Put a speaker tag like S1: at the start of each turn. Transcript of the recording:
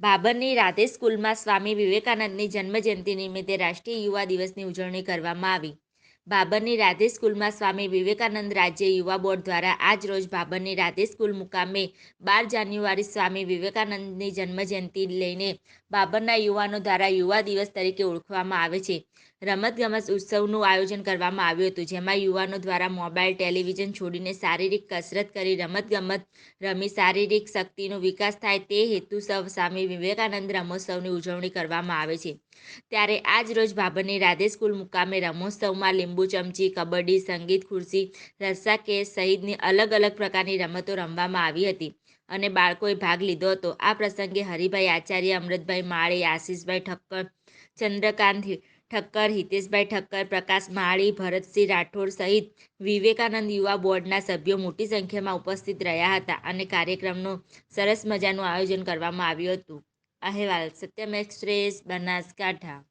S1: બાબરની રાધે સ્કૂલમાં સ્વામી વિવેકાનંદની જન્મજયંતિ નિમિત્તે રાષ્ટ્રીય યુવા દિવસની ઉજવણી કરવામાં આવી. બાબરની રાધે સ્કૂલમાં સ્વામી વિવેકાનંદ રાજ્ય યુવા બોર્ડ દ્વારા આજ રોજ બાબરની રાધે સ્કૂલ મુકામે બાર જાન્યુઆરી સ્વામી વિવેકાનંદની જન્મજયંતિ લઈને બાબરના યુવાનો દ્વારા યુવા દિવસ તરીકે ઓળખવામાં આવે છે. રમતગમત ઉત્સવનું આયોજન કરવામાં આવ્યું હતું, જેમાં યુવાનો દ્વારા મોબાઈલ, ટેલિવિઝન છોડીને શારીરિક કસરત કરી રમતગમત રમી શારીરિક શક્તિનો વિકાસ થાય તે હેતુ હેતુસર સ્વામી વિવેકાનંદ રમોત્સવની ઉજવણી કરવામાં આવે છે. ત્યારે આજ રોજ બાબરની રાધે સ્કૂલ મુકામે રમોત્સવમાં લીંબુ ચમચી, કબડ્ડી, સંગીત, ખુરશી, રસ્સા, કેસ સહિતની અલગ અલગ પ્રકારની રમતો રમવામાં આવી હતી અને બાળકોએ ભાગ લીધો હતો. આ પ્રસંગે હરિભાઈ આચાર્ય, અમૃતભાઈ માળી, આશીષભાઈ ઠક્કર, ચંદ્રકાંત ઠક્કર, હિતેશભાઈ ઠક્કર, પ્રકાશ માળી, ભરતસિંહ રાઠોડ સહિત વિવેકાનંદ યુવા બોર્ડના સભ્યો મોટી સંખ્યામાં ઉપસ્થિત રહ્યા હતા અને કાર્યક્રમનું સરસ મજાનું આયોજન કરવામાં આવ્યું હતું. અહેવાલ, સત્યમ એક્સપ્રેસ, બનાસકાંઠા.